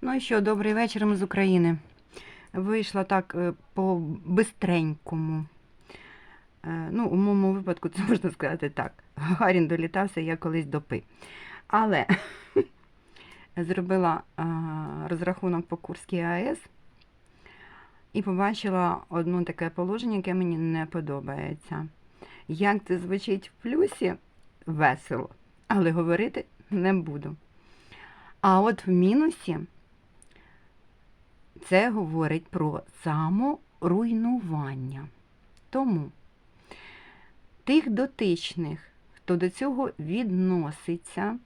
Ну і що, добрий вечір ми з України. Вийшла так е, по бистренькому. Е, Ну, у моєму випадку це можна сказати так. Гагарін долітався, я колись допи. Але зробила розрахунок по Курській АЕС і побачила одне таке положення, яке мені не подобається. Як це звучить в плюсі, весело, але говорити не буду. А от в мінусі це говорить про саморуйнування. Тому тих дотичних, хто до цього відноситься,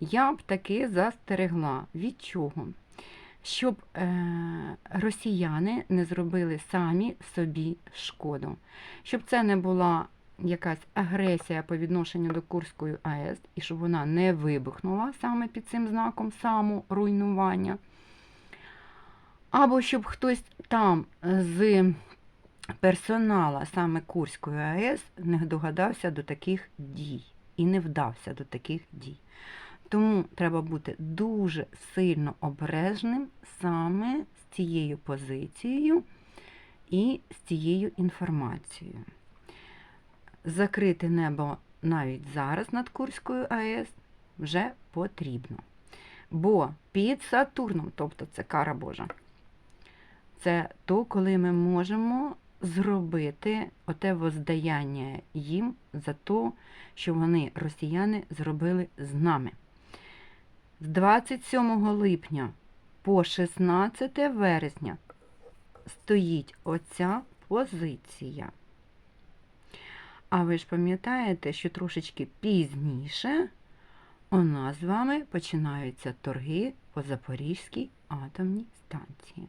я б таки застерегла. Від чого? Щоб е, росіяни не зробили самі собі шкоду. Щоб це не була якась агресія по відношенню до Курської АЕС, і щоб вона не вибухнула саме під цим знаком саморуйнування. Або щоб хтось там з персонала саме Курської АЕС не догадався до таких дій і не вдався до таких дій. Тому треба бути дуже сильно обережним саме з цією позицією і з цією інформацією. Закрити небо навіть зараз над Курською АЕС вже потрібно. Бо під Сатурном, тобто це кара Божа, це то, коли ми можемо зробити оте воздаяння їм за те, що вони, росіяни, зробили з нами. З 27 липня по 16 вересня стоїть оця позиція. А ви ж пам'ятаєте, що трошечки пізніше у нас з вами починаються торги по Запорізькій атомній станції.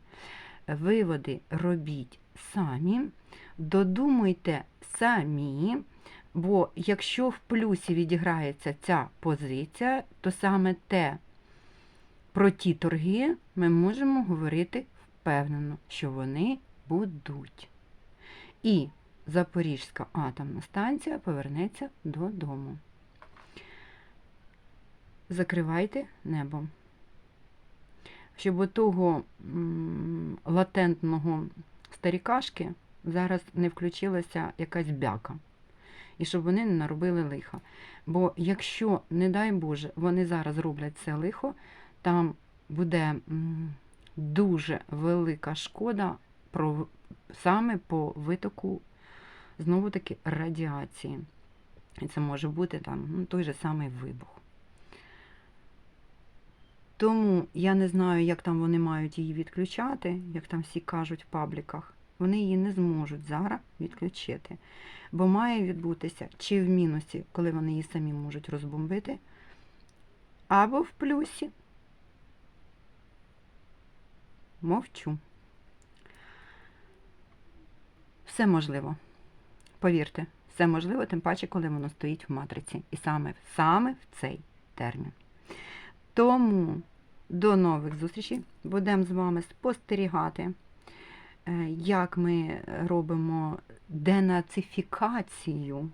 Виводи робіть самі, додумуйте самі, бо якщо в плюсі відіграється ця позиція, то саме те про ті торги ми можемо говорити впевнено, що вони будуть. І Запорізька атомна станція повернеться додому. Закривайте небо. Щоб того латентного старікашки зараз не включилася якась бяка. І щоб вони не наробили лиха. Бо якщо, не дай Боже, вони зараз роблять це лихо, там буде дуже велика шкода про, саме по витоку знову таки радіації. І це може бути там ну, той же самий вибух. Тому я не знаю, як там вони мають її відключати, як там всі кажуть в пабліках. Вони її не зможуть зараз відключити. Бо має відбутися чи в мінусі, коли вони її самі можуть розбомбити, або в плюсі. Мовчу. Все можливо. Повірте, все можливо, тим паче, коли воно стоїть в матриці. І саме, саме в цей термін. Тому до нових зустрічей. Будемо з вами спостерігати, е, як ми робимо денацифікацію,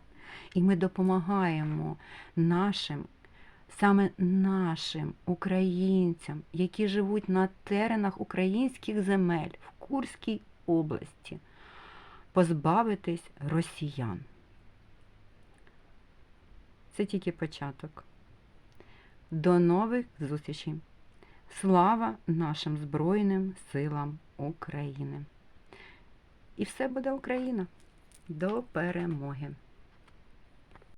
і ми допомагаємо нашим, саме нашим українцям, які живуть на теренах українських земель в Курській області, позбавитись росіян. Це тільки початок. До нових зустрічей. Слава нашим Збройним силам України! І все буде Україна! До перемоги!